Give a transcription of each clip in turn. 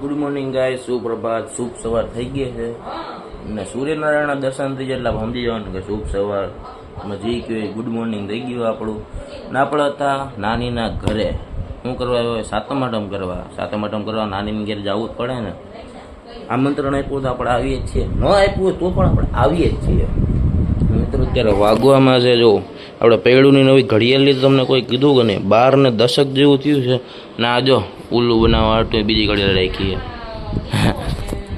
Good morning ગાય સુપ્રભાત શુભ સવાર થઈ ગઈ છે. અને સૂર્યનારાયણના દર્શન થઈ જાય એટલે સમજી જવાનું કે શુભ સવાર જે કહ્યું ગુડ મોર્નિંગ થઈ ગયું આપણું. ને આપણે હતા નાનીના ઘરે. શું કરવા આવ્યો સાતમ આટમ કરવા. સાતમ આટમ કરવા નાનીની ઘેર જવું જ પડે ને. આમંત્રણ આપ્યું તો આપણે આવીએ જ છીએ. ન આપ્યું તો પણ આપણે આવીએ જ છીએ. મિત્રો, અત્યારે વાગવામાં છે, જો, આપણે પૈડુની નવી ઘડિયાળની તમને કોઈ કીધું કે નહીં? બાર ને દશક જેવું થયું છે. ને આ જો ઉલ્લુ બનાવવા હાટુ બીજી ઘડી રાખીએ.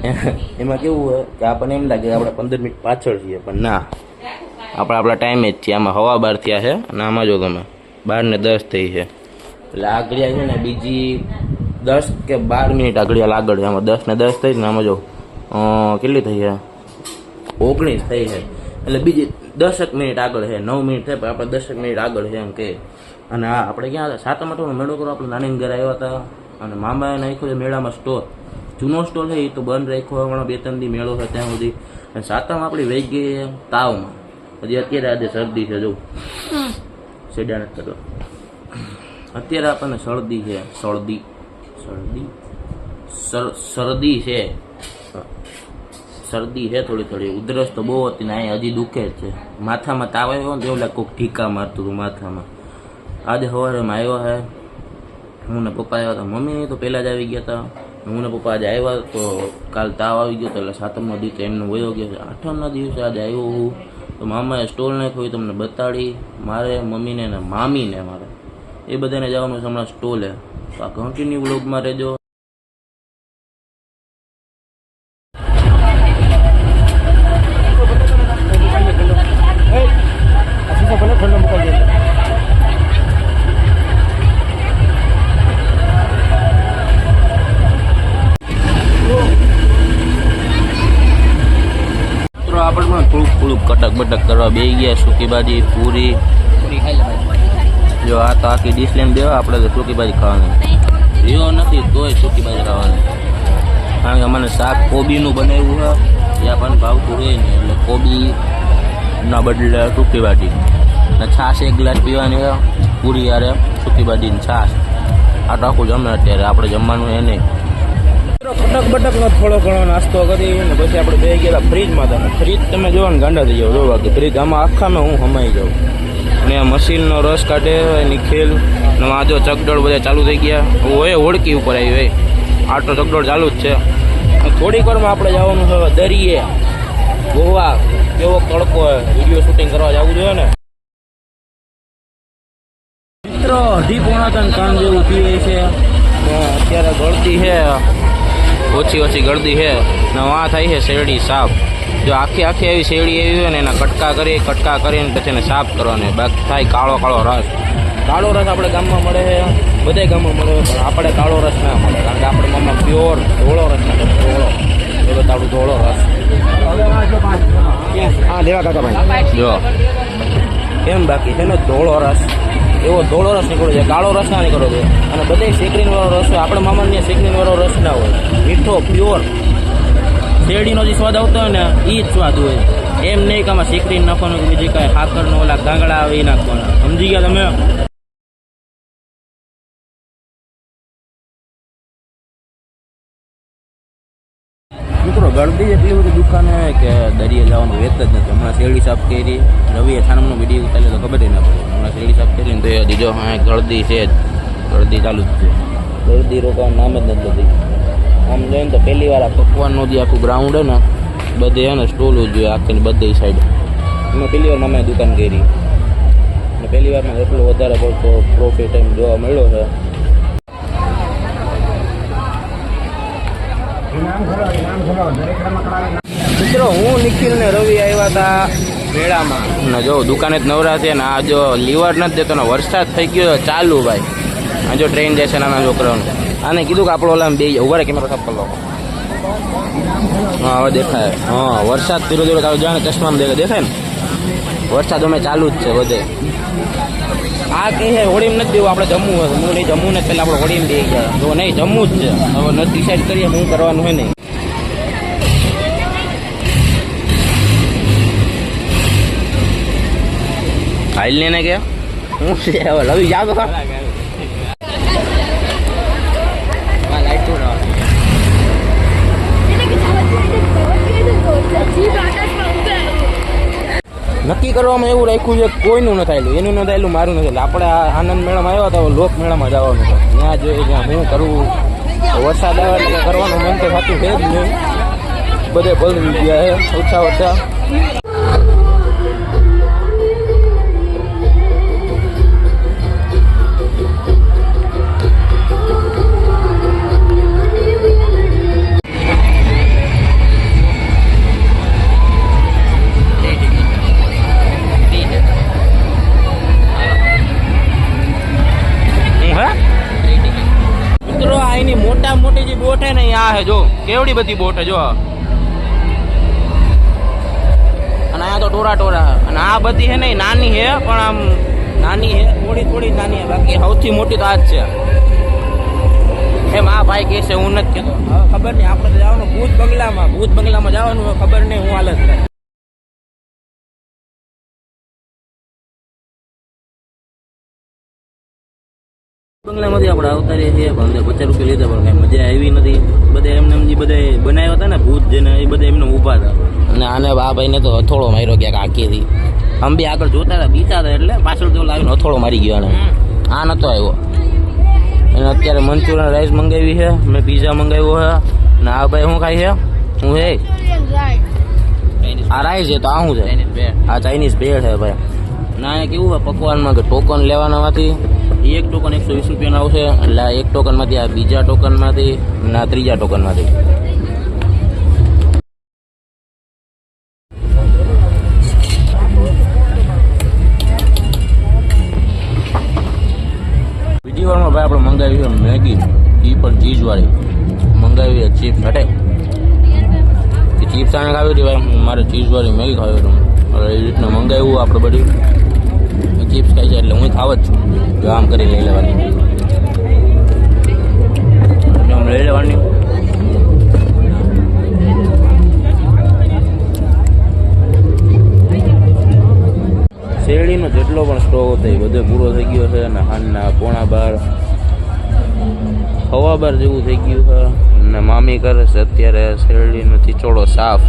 એમાં કેવું હોય કે આપણને એમ લાગે આપણે પંદર મિનિટ પાછળ છીએ, પણ ના. આપણે આપણા ટાઈમે જ છીએ. આમાં હવા બાર થયા છે અને આમાં જો તમે બાર ને દસ થઈ છે. એટલે આ ઘડિયાળ છે ને બીજી દસ કે બાર મિનિટ આ ઘડિયાળ આગળ છે. આમાં દસ ને દસ થઈ ને આમાં જો કેટલી થઈ છે? ઓગણીસ થઈ છે. એટલે બીજી દસેક મિનિટ આગળ છે. નવ મિનિટ થાય પણ આપણે દસેક મિનિટ આગળ છે એમ કે. અને આપણે ક્યાં હતા? સાતમ આઠમનો મેળો કરો આપણે નાની ઘરે આવ્યા હતા. અને મામાએ નાખ્યો છે મેળામાં સ્ટોર જૂનો સ્ટોર છે એ તો બંધ રાખ્યો હમણાં બે ત્રણ દી મેળો છે ત્યાં સુધી. અને સાતમ આપણી વહી ગઈ તાવમાં. હજી અત્યારે આજે શરદી છે જો. સેડા નથી અત્યારે આપણને શરદી છે શરદી. શરદી? શરદી છે. શરદી છે થોડી થોડી. ઉધરસ તો બહુ હતી ને અહીંયા હજી દુખે જ છે. માથામાં તાવ આવ્યો ને એવું લાગે કોઈક ટીકા મારતું હતું માથામાં. આજે સવારે આવ્યો હે હું ને પપ્પા આવ્યા હતા મમ્મી, તો પહેલાં જ આવી ગયા હતા. હું ને પપ્પા આજે આવ્યા, તો કાલ તાવ આવી ગયો તો એટલે સાતમનો દિવસ એમનો વયો ગયો છે. આઠમના દિવસે આજે આવ્યો હું. તો મામાએ સ્ટોલ નાખ્યો તમને બતાડી. મારે, મમ્મીને ને મામીને મારે. એ બધાને જવાનું છે હમણાં સ્ટોલે. તો આ કન્ટિન્યુ બ્લોગમાં રહેજો. આપણે પણ થોડુંક થોડુંક કટક બટક કરવા બે ગયા સૂકી ભાજી પૂરી. જો આ તો આખી ડીશ લઈને દેવા આપણે તો સૂકી ભાજી ખાવાની. રીઓ નથી, તોય સૂકી ભાજી ખાવાની. કારણ કે અમારે શાક કોબીનું બનાવ્યું હોય, એ આપણને ભાવતું રહે ને એટલે કોબીના બદલે સૂકી ભાજી ને છાશ એક ગ્લાસ પીવાની હોય, પૂરી યારે સુકી ભાજીની છાશ. આ તો આખું જમે અત્યારે, આપણે જમવાનું એ નહીં. કટક બટક નો થોડો ઘણો નાસ્તો કરી ને પછી આપણે બે ગયા ફ્રીજમાં તમે. ફ્રીજ તમે જોવો ને ગાંડા થઈ જાવ જોવા કે ફ્રીજ આમાં આખામાં હું હમાઈ જાઉં. ને આ મશીનનો રસ કાઢે, એની ખેલ. ને આ જો ચકડોળ બધા ચાલુ થઈ ગયા. હોય હોડકી ઉપર આવી હોય આટલો ચકડોળ ચાલુ જ છે. થોડીક વારમાં આપણે જવાનું છે દરિયે. ગોવા. કેવો તડકો હોય. વીડિયો શૂટિંગ કરવા જવું જોઈએ ને. મિત્રો અઢી પોણા ત્રણ ત્રણ જેવું પીએ છે. અત્યારે ગળતી છે. ઓછી ઓછી ગળદી છે ને વાં થાય છે શેરડી સાફ. જો આખી આખી એવી શેરડી એવી હોય ને એના કટકા કરી કટકા કરીને પછી એને સાફ કરવાને. બાકી થાય કાળો કાળો રસ. કાળો રસ આપણે ગામમાં મળે છે બધે ગામમાં મળે છે પણ આપણે કાળો રસ ના મળે. કારણ કે આપણે ગામમાં પ્યોર ધોળો રસ ના ધોળો. એ બતાડું ધોળો રસ. હા દેવા કાકા ભાઈ. જો. કેમ બાકી? છે ને ધોળો રસ. એવો ધોળો રસ નીકળ્યો છે કાળો રસ ના નીકળ્યો છે. અને બધે શેકરીનવાળો રસ હોય, આપણે મામાની શેકરીનવાળો રસ ના હોય. મીઠો પ્યોર શેરડીનો જે સ્વાદ આવતો હોય ને એ જ સ્વાદ હોય. એમ નહીં કે આમાં શેકરીને નાખવાનું કે બીજી કાંઈ ખાતરનો ઓલા ગાંગડા આવે એ નાખવાના. સમજી ગયા તમે? ગળદી એટલી બધી દુકાને કે દરિયે જવાનું વેત જ નથી. હમણાં શેરડી સાફ કરી, રવિએ થાનમનો વીડિયો ઉતાર્યો તો ખબર ના પડે. હમણાં શેરડી સાફ કરીને તો એ દીજો હા, ગળદી છે જ. ગળદી ચાલુ જ છે. ગળદી રોકાવાનું નામ જ નથી લીધી. આમ જોઈએ ને તો પહેલી વાર આ પકવાનનું જે આખું ગ્રાઉન્ડ હે ને, બધે હે ને સ્ટોલ જોઈએ આખી બધી સાઈડ એમાં પહેલી વાર મામાએ દુકાન કરી. અને પહેલી વારમાં એટલો વધારે પડતો પ્રોફિટ એમ જોવા મળ્યો છે. નામ ખોલો મિત્રો, હું નિખિલ ને રવિ આવ્યા હતા મેળામાં. ને જો દુકાને જ નવરા છે ને, આ જો લીવર નથી દેતો ને, વરસાદ થઈ ગયો ચાલુ ભાઈ. આ જો ટ્રેન જાય છે નાના છોકરાઓને આને કીધું કે આપણો ઓલા બે ઊભા રહે, કેમેરો સાફ કરો હા, હવે દેખાય. હા, વરસાદ ધીરે ધીરે ચાલુ. જાણે ચશ્મા દેખાય. દેખાય ને? વરસાદ અમે ચાલુ જ છે બધે. આ કહે છે, હોળીમાં નથી દેવું, આપણે જમવું હું નહીં જમવું ને પહેલાં આપણે હોળીમાં ગયા. જો નહીં, જમવું જ છે. હવે નથી ડિસાઈડ કરીએ હું કરવાનું હોય નહીં. फाइल लेने गया लवी जा तो નક્કી કરવામાં એવું રાખ્યું છે કોઈનું ન થયેલું એનું ન થયેલું મારું નથી આપણે આનંદ મેળામાં આવ્યા હતા લોક મેળામાં જવાનું છે. ત્યાં જોઈએ ત્યાં હું કરવું વરસાદ આવે એટલે કરવાનું મન તો થતું છે જ નહીં. બધે પલવી ગયા છે ઓછા ઓછા. બોટ એ આ હે, જો. કેવડી બધી બોટ હે, જો આ. અને અહીંયા તો ટોરા ટોરા. અને આ બધી હે ને નાની હે, પણ આમ નાની હે, થોડી થોડી નાની હે. બાકી સૌથી મોટી તો આ જ છે. એમ આ ભાઈ કહે છે, હું નથી કહેતો. ખબર નહીં, આપણે જવાનું ભૂત બંગલામાં. ભૂત બંગલામાં જવાનું ખબર નહીં, હું હાલત બંગલામાંથી આપણે આવતા રહીએ છીએ પણ પચાસ રૂપિયા લીધા પણ કઈ મજા આવી નથી. બધા એમને એમ બધા બનાવ્યા હતા ને ભૂત જેને એ બધા એમને ઊભા હતા. અને આને આ ભાઈને તો હથોડો માર્યો ક્યાંક આખીથી. આમ બી આગળ જોતા હતા બીતા હતા એટલે પાછળ તો લાવીને હથોડો મારી ગયો આને. આ નતો આવ્યો. એને અત્યારે મંચુરિયન રાઈસ મંગાવી છે મેં પીઝા મંગાવ્યો છે. ને આ ભાઈ શું ખાય છે? હું હે? આ રાઈસ છે તો આ શું છે? આ ચાઇનીઝ ભેળ છે ભાઈ. ના, એ કેવું હોય પકવાનમાં કે ટોકન લેવાનામાંથી એક ટોકન એકસો વીસ રૂપિયાનો આવશે, એટલે એક ટોકનમાંથી આ બીજા ટોકનમાંથી ના ત્રીજા ટોકનમાંથી બીજી વારમાં ભાઈ આપણે મંગાવી મેગી એ પણ ચીઝવાળી મંગાવી છે ચિપ્સ હટે ચીપ્સ આને ખાવી હતી ભાઈ મારે ચીઝવાળી મેગી ખાવી હતી. એ રીતના મંગાવ્યું આપણે બધી. ખાઈ છે એટલે હું ખાવ જો આમ કરી લઈ લેવાની. લઈ લેવાની. શેરડીનો જેટલો પણ સ્ટોક હતો એ બધો પૂરો થઈ ગયો છે અને હાનના પોણા બાર, હવા બાર જેવું થઈ ગયું છે. અને મામી કરે છે અત્યારે શેરડીનો ચીચોડો સાફ.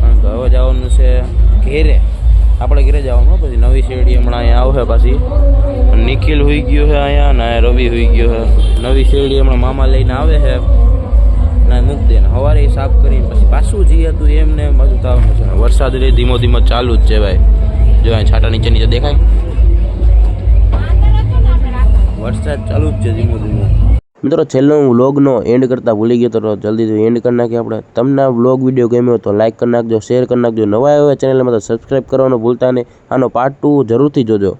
કારણ કે હવે જવાનું છે ઘેરે. આપણે ઘરે જવાનું પછી નવી શેરડી હમણાં અહીંયા આવશે પાછી. નિખિલ હોઈ ગયો છે અહીંયા ને રવિ હોઈ ગયો છે. નવી શેરડી હમણાં મામા લઈને આવે છે. ના મૂક દે ને સવારે સાફ કરીને પછી પાછું જઈએ હતું એમને એમ તાવનું છે. વરસાદ રે ધીમો ધીમો ચાલુ જ છે ભાઈ. જો અહીં છાટા નીચે નીચે દેખાય. વરસાદ ચાલુ જ છે ધીમો ધીમો. મિત્રો, છેલ્લો હું વ્લોગનો એન્ડ કરતાં ભૂલી ગયો તો જલ્દીથી એન્ડ કરી નાખીએ આપણે. તમને આ વ્લોગ વીડિયો ગમ્યો તો લાઇક કરી નાખજો શેર કરી નાખજો. નવા આવ્યા ચેનલમાં તો સબસ્ક્રાઈબ કરવાનું ભૂલતા નહીં. આનો પાર્ટ ટુ જરૂરથી જોજો.